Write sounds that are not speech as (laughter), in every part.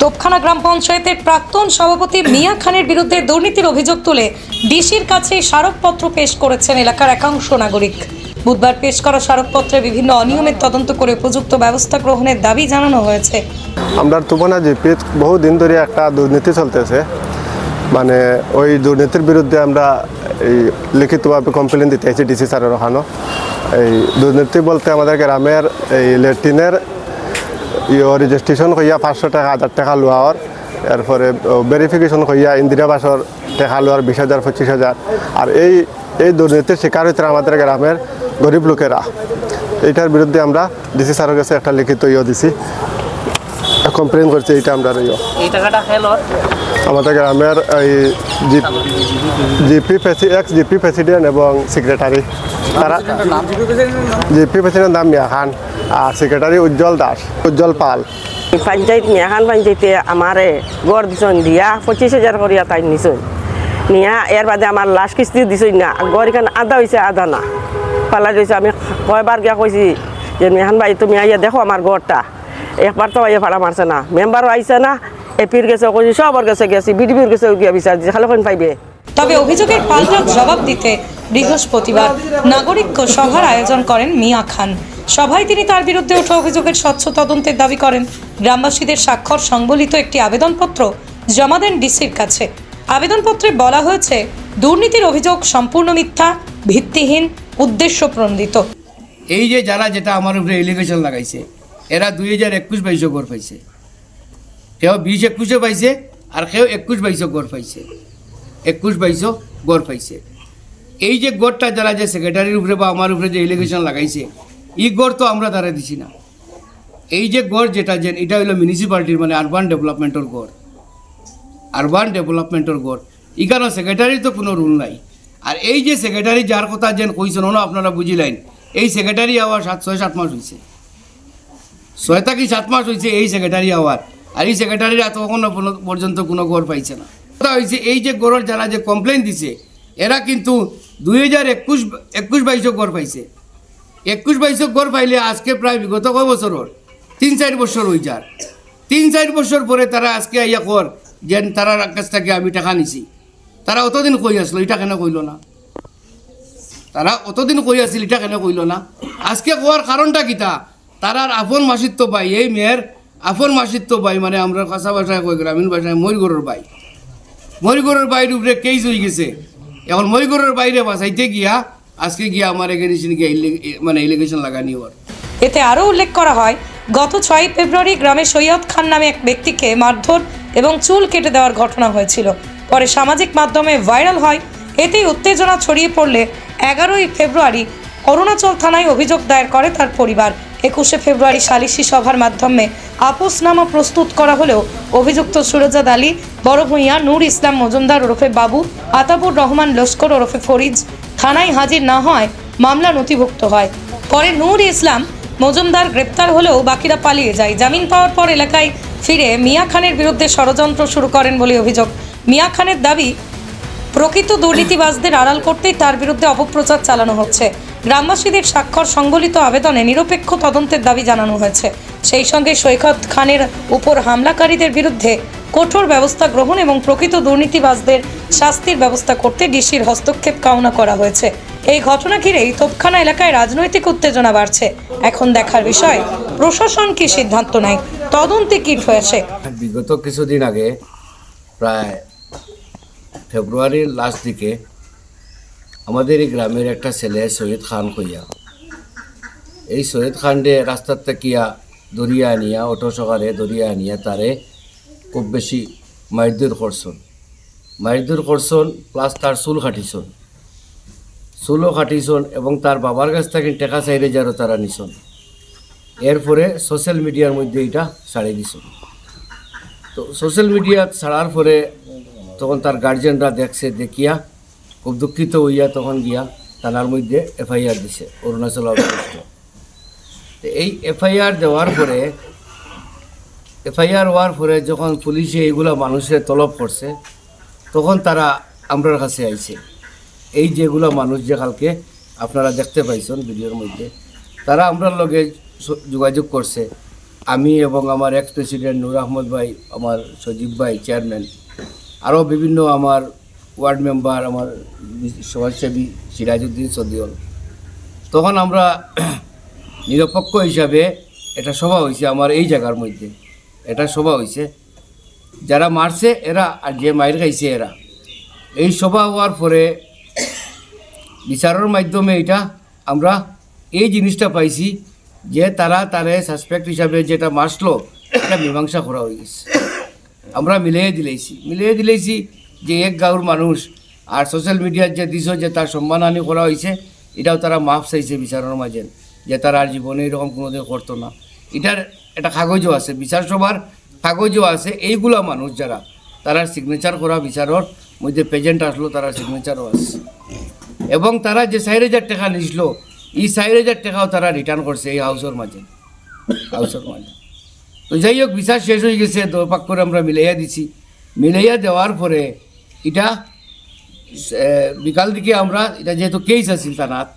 তোপখানা গ্রাম পঞ্চায়েতের প্রাক্তন সভাপতি মিয়া খানের বিরুদ্ধে দুর্নীতির অভিযোগ তুলে ডিসির কাছে স্মারকপত্র পেশ করেছেন এলাকার একাংশ নাগরিক। বুধবার পেশ করা স্মারকপত্রে বিভিন্ন অনিয়মের তদন্ত করে উপযুক্ত ব্যবস্থা গ্রহণের দাবি জানানো হয়েছে। আমরা তুফানা জিপিত বহুদিন ধরে একটা দুর্নীতি চলতেছে। মানে ওই দুর্নীতির বিরুদ্ধে আমরা এই লিখিতভাবে কমপ্লেন দিতে চাইছি ডিসি স্যারের ওখানো এই দুর্নীতি বলতে আমাদের গ্রামের এই লেট্রিনের ইয়ে রেজিস্ট্রেশন কইয়া পাঁচশো টাকা হাজার টাকা লোয়ার এরপরে ভেরিফিকেশন কইয়া ইন্দিরা বাসর টাকা লোয়ার বিশ হাজার পঁচিশ হাজার। আর এই এই দুর্নীতির শিকার হইতে আমাদের গ্রামের গরিব লোকেরা। এইটার বিরুদ্ধে আমরা ডিসি স্যারের কাছে একটা লিখিত ইয়ে দিছি। কমপ্লেন করছি এইটা আমরা ইয়ে। আমাদের গ্রামের এই জিপি এক্স জিপি প্রেসিডেন্ট এবং সেক্রেটারি তারা জিপি প্রেসিডেন্ট নাম মিয়া খান। আর সেক্রেটারি উজ্জ্বল দাস উজ্জ্বল পাল। পঞ্চায়েত নিয়াখান পঞ্চায়েতে আমারে গড় দিছন দিয়া পঁচিশ হাজার করিয়া তাই নিছুন। নিয়া এর বাদে আমার লাস্ট কিস্তি দিছই না গড় এখানে আধা হয়েছে আধা না। পালা দিয়েছে আমি কয়বার গিয়া কইছি যে নিহান ভাই তুমি আইয়া দেখো আমার গড়টা। একবার তো আইয়া ভাড়া মারছে না। মেম্বারও আইছে না এপির গেছে কইছি সবর গেছে গেছি বিডিপির গেছে গিয়া বিচার দিছে খালি পাইবে? তবে অভিযোগের পাল্টা জবাব দিতে বৃহস্পতিবার নাগরিক সভার আয়োজন করেন মিয়া খান। সভায় তিনি তার বিরুদ্ধে ওঠা অভিযোগের স্বচ্ছ তদন্তের দাবি করেন। গ্রামবাসীদের স্বাক্ষর সংবলিত একটি আবেদনপত্র জমা দেন ডিসির কাছে। আবেদনপত্রে বলা হয়েছে, দুর্নীতির অভিযোগ সম্পূর্ণ মিথ্যা, ভিত্তিহীন উদ্দেশ্য প্রণোদিত এই যে যারা যেটা আমার উপরে এলিগেশন লাগাইছে, এরা দুই হাজার একুশ বাইশও গড় পাইছে। কেউ বিশ একুশে পাইছে আর কেউ একুশ বাইশও গড় পাইছে। একুশ বাইশও গড় পাইছে। এই যে গড়টা যারা যে সেক্রেটারির উপরে বা আমার উপরে যে এলিগেশন লাগাইছে এই গড় তো আমরা তারা দিছি না। এই যে গড় যেটা যে এটা হলো মিউনিসিপ্যালিটির মানে আরবান ডেভেলপমেন্টের গড়। আরবান ডেভেলপমেন্টের গড়। এখানে সেক্রেটারির তো কোনো রুল নাই। আর এই যে সেক্রেটারি যার কথা যেন কইছেন না আপনারা বুঝিলেন। এই সেক্রেটারি আওয়ার সাত, ছয়, সাত মাস হয়েছে ছয় থেকে সাত মাস হয়েছে এই সেক্রেটারি আওয়ার আর এই সেক্রেটারিরা কোনো- পর্যন্ত কোনো গড় পাইছে না। কথা হয়েছে এই যে গড়ের যারা যে কমপ্লেন দিছে, এরা কিন্তু দুই হাজার একুশ একুশ বাইশও গড় পাইছে। একুশ বাইশও গড় পাইলে আজকে প্রায় বিগত কয় বছরের তিন চার বছর হয়ে যার। তিন চার বছর পরে তারা আজকে আইয়া কর যেন তারার কাছ থেকে আমি টাকা নিছি। তারা অতদিন কই আসলো? এটা কেন কইল না? তারা অতদিন কই আছিল? এটা কেন কইল না? আজকে কোয়ার কারণটা কিতা? তারার আপন মাসিত্ব পাই এই মেয়ের আপন মাসিত্ব পাই মানে আমরা কাঁচা ভাষায় কই, গ্রামীণ ভাষায় মরিগরের বাই। মরিগরের বাইরের উপরে কেস হয়ে গেছে? এখন মরিগরের বাইরে বাঁচাইতে গিয়া আজকে গিয়া আমার ইলে- মানে ইলিগেশন লাগানি ওর। এতে আরও উল্লেখ করা হয়, গত ছয় ফেব্রুয়ারি গ্রামে সৈয়দ খান নামে এক ব্যক্তিকে মারধর এবং চুল কেটে দেওয়ার ঘটনা হয়েছিল। পরে সামাজিক মাধ্যমে ভাইরাল হয়, এতেই উত্তেজনা ছড়িয়ে পড়লে এগারোই ফেব্রুয়ারি অরুণাচল থানায় অভিযোগ দায়ের করে তার পরিবার। একুশে ফেব্রুয়ারি সালিশি সভার মাধ্যমে আপোসনামা প্রস্তুত করা হলেও অভিযুক্ত সুরজাদ আলী বড় ভূঁইয়া নূর ইসলাম মজুমদার ওরফে বাবু, আতাবুর রহমান লস্কর ওরফে ফরিজ থানায় হাজির না হয়, মামলা নথিভুক্ত হয়। পরে নূর ইসলাম মজুমদার গ্রেপ্তার হলেও বাকিরা পালিয়ে যায়। জামিন পাওয়ার পর এলাকায় ফিরে মিয়া খানের বিরুদ্ধে ষড়যন্ত্র শুরু করেন বলে অভিযোগ। মিয়া খানের দাবি, প্রকৃত দুর্নীতিবাজদের আড়াল করতেই তার বিরুদ্ধে অপপ্রচার চালানো হচ্ছে। গ্রামবাসীদের স্বাক্ষর সংবলিত আবেদনে নিরপেক্ষ তদন্তের দাবি জানানো হয়েছে। সেই সঙ্গে সৈকত খানের উপর হামলাকারীদের বিরুদ্ধে কঠোর ব্যবস্থা গ্রহণ এবং প্রকৃত দুর্নীতিবাজদের শাস্তির ব্যবস্থা করতে ডিসির হস্তক্ষেপ কামনা করা হয়েছে। এই ঘটনা ঘিরেই তোপখানা এলাকায় রাজনৈতিক উত্তেজনা বাড়ছে। এখন দেখার বিষয়, প্রশাসন কি সিদ্ধান্ত নেয়? তদন্তে কি হয়েছে? বিগত কিছুদিন আগে, প্রায় ফেব্রুয়ারির লাস্ট দিকে, আমাদের এই গ্রামের একটা ছেলে সৈয়দ খান কইয়া, এই সৈয়দ খানডে রাস্তার তেকিয়া দরিয়া আনিয়া, অটো সকালে দরিয়া আনিয়া তারে খুব বেশি মারদুর করছন। মারদুর করছন প্লাস তার চুল কাটিছন। চুলও কাটিছন এবং তার বাবার কাছ থেকে টেকা চাইলে যারও তারা নিছন। এরপরে সোশ্যাল মিডিয়ার মধ্যে এটা ছাড়িয়ে দিছন। তো সোশ্যাল মিডিয়া ছাড়ার পরে তখন তার গার্জেনরা দেখছে, দেখিয়া খুব দুঃখিত হইয়া তখন গিয়া থানার মধ্যে এফআইআর দিছে, অরুণাচল এই এফআইআর দেওয়ার পরে এফআইআর হওয়ার পরে যখন পুলিশে এইগুলা মানুষের তলব করছে, তখন তারা আমরার কাছে আইছে। এই যেগুলো মানুষ যে কালকে আপনারা দেখতে পাইছেন ভিডিওর মধ্যে, তারা আমরার লগে যোগাযোগ করছে। আমি এবং আমার এক্স প্রেসিডেন্ট নূর আহমদ ভাই, আমার সজীব ভাই চেয়ারম্যান আরও বিভিন্ন আমার ওয়ার্ড মেম্বার আমার সমাজসেবী সিরাজউদ্দিন সদিউল। তখন আমরা (clears throat) নিরপেক্ষ হিসাবে এটা সভা হয়েছে আমার এই জায়গার মধ্যে। এটা সভা হয়েছে যারা মারছে, এরা আর যে মায়ের খাইছে এরা। এই সভা হওয়ার পরে বিচারের মাধ্যমে এটা আমরা এই জিনিসটা পাইছি যে তারা তারে সাসপেক্ট হিসাবে যেটা মারছিল, এটা মীমাংসা করা হয়ে গেছে। আমরা মিলিয়ে দিলেছি। মিলিয়ে দিলেছি যে এক গাঁওর মানুষ আর সোশ্যাল মিডিয়ার যে দিশ যে তার সম্মানহানি করা হয়েছে, এটাও তারা মাফ চাইছে বিচারের মাঝে, যে তারা আর জীবনে এরকম কোনোদিন করতো না। এটার একটা কাগজও আছে, বিচার সভার কাগজও আছে। এইগুলা মানুষ যারা, তারা সিগনেচার করা বিচারর মধ্যে প্রেজেন্ট আসলো, তারা সিগনেচারও আছে। এবং তারা যে চার হাজার টাকা নিছিল, এই চার হাজার টাকাও তারা রিটার্ন করছে এই হাউসের মাঝে। হাউসের মাঝে। তো যাই হোক, বিচার শেষ হয়ে গেছে দোপাক করে আমরা মিলাইয়া দিছি। মিলাইয়া দেওয়ার পরে এটা বিকাল দিকে আমরা, এটা যেহেতু কেস আছিল থানাত,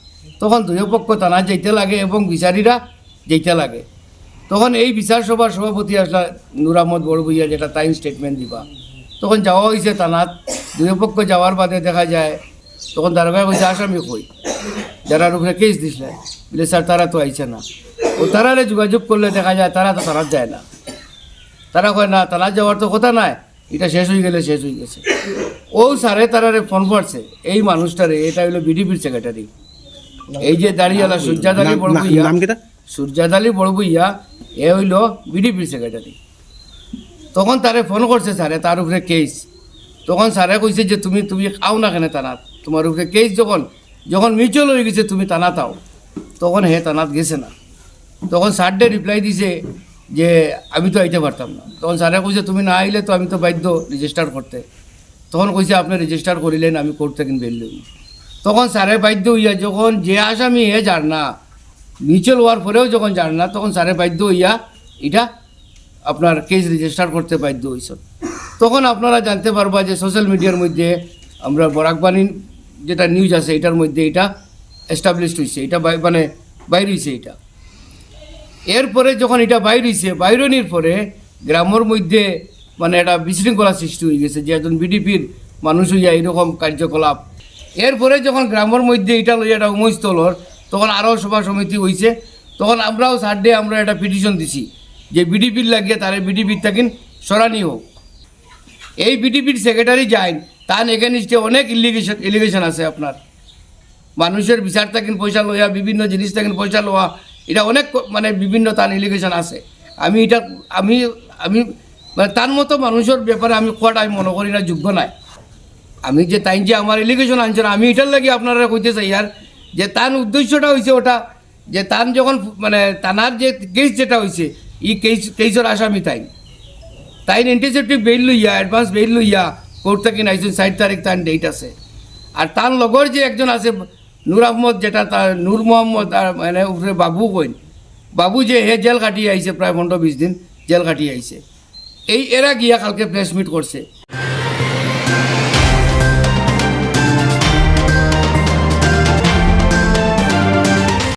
তখন দুই পক্ষ থানা যেতে লাগে এবং বিচারীরা যেতে লাগে। তখন এই বিচার সভার সভাপতি আসলা নুর আহমদ বড়বইয়া যেটা টাইম স্টেটমেন্ট দিবা। তখন যাওয়া হয়েছে থানাত। দুই পক্ষ যাওয়ার বাদে দেখা যায় তখন দারোগা কইছে আসামি কই। যারা উপরে কেস দিছিল বলে স্যার তারা তো আইছে না। ও তারারে যোগাযোগ করলে দেখা যায় তারা তো তারা যায় না। তারা কয় না তারা যাওয়ার তো কথা নাই। এটা শেষ হয়ে গেলে শেষ হয়ে গেছে। ও স্যারে তারারে ফোন করছে এই মানুষটারে এটা হইল বিডিপির সেক্রেটারি এই যে দাঁড়িয়ে সূর্যাদ আলী বড় সূর্যাদ আলী বড় ভুইয়া এ হইল বিডিপির সেক্রেটারি তখন তারে ফোন করছে স্যারে তার উপরে কেস তখন স্যারে কইছে যে, তুমি তুমি খাও না কেন তানাত? তোমার উপরে কেস যখন যখন মিউচুয়াল হয়ে গেছে, তুমি তানাত আও। তখন হে তানাত গেছে না। তখন স্যারডে রিপ্লাই দিছে যে, আমি তো আইতে পারতাম না। তখন স্যারে কইছে, তুমি না আইলে তো আমি তো বাধ্য রেজিস্টার করতে। তখন কইছে, আপনি রেজিস্টার করিলেন, আমি কোর্ট থেকে বেরলাম তখন স্যারে বাধ্য হইয়া যখন যে আসামি, হে যার না মিউচুয়াল হওয়ার পরেও যখন যার না, তখন স্যারে বাধ্য হইয়া এটা আপনার কেস রেজিস্টার করতে বাধ্য হয়েছে তখন আপনারা জানতে পারবা যে সোশ্যাল মিডিয়ার মধ্যে আমরা বরাকবাণী যেটা নিউজ আছে, এটার মধ্যে এটা এস্টাবলিশড হয়েছে এটা মানে বাইর হয়েছে এটা। এরপরে যখন এটা বাইর হয়েছে বাইরনির পরে গ্রামের মধ্যে মানে একটা বিশৃঙ্খলা সৃষ্টি হয়ে গেছে, যে একজন বিডিপির মানুষ হইয়া এরকম কার্যকলাপ। এরপরে যখন গ্রামের মধ্যে এটা লইয়া একটা উমস্থলর তখন আরও সভা সমিতি হয়েছে তখন আমরাও সারডে আমরা একটা পিটিশন দিছি যে বিডিপির লাগিয়ে তারে বিডিপির থাকেন সরানি হোক। এই বিডিপির সেক্রেটারি যাইন, তার এগেনিস্টে অনেক ইলিগেশন এলিগেশন আছে আপনার। মানুষের বিচার থাকেন, পয়সা লওয়া বিভিন্ন জিনিস থাকেন, পয়সা লওয়া, এটা অনেক মানে বিভিন্ন তার এলিগেশন আছে। আমি এটা, আমি আমি মানে তার মতো মানুষের ব্যাপারে আমি কোয়াটা আমি মনে করি না, যোগ্য নাই। আমি যে তাই যে আমার এলিগেশন আনছেন, আমি এটার লাগে আপনারা কইতে চাই, আর যে তার উদ্দেশ্যটা হয়েছে ওটা, যে তার যখন মানে তানার যে কেস যেটা হয়েছে ই কেস কেসের আসামি তাই। তাই এন্টিসেপ্টিভ বেইল লইয়া অ্যাডভান্স বেইল লইয়া কোর্ট থেকে নাইছেন, ষাট তারিখ তার ডেট আছে। আর তার লগর যে একজন আছে, নূর আহমদ, যেটা তার নূর মোহাম্মদ আর মানে উপরে বাবু কইন, বাবু যে হে জেল কাটিয়ে আইছে প্রায় পনেরো বিশ দিন, জেল কাটিয়ে আইছে। এই এরা গিয়া কালকে প্রেস মিট করছে।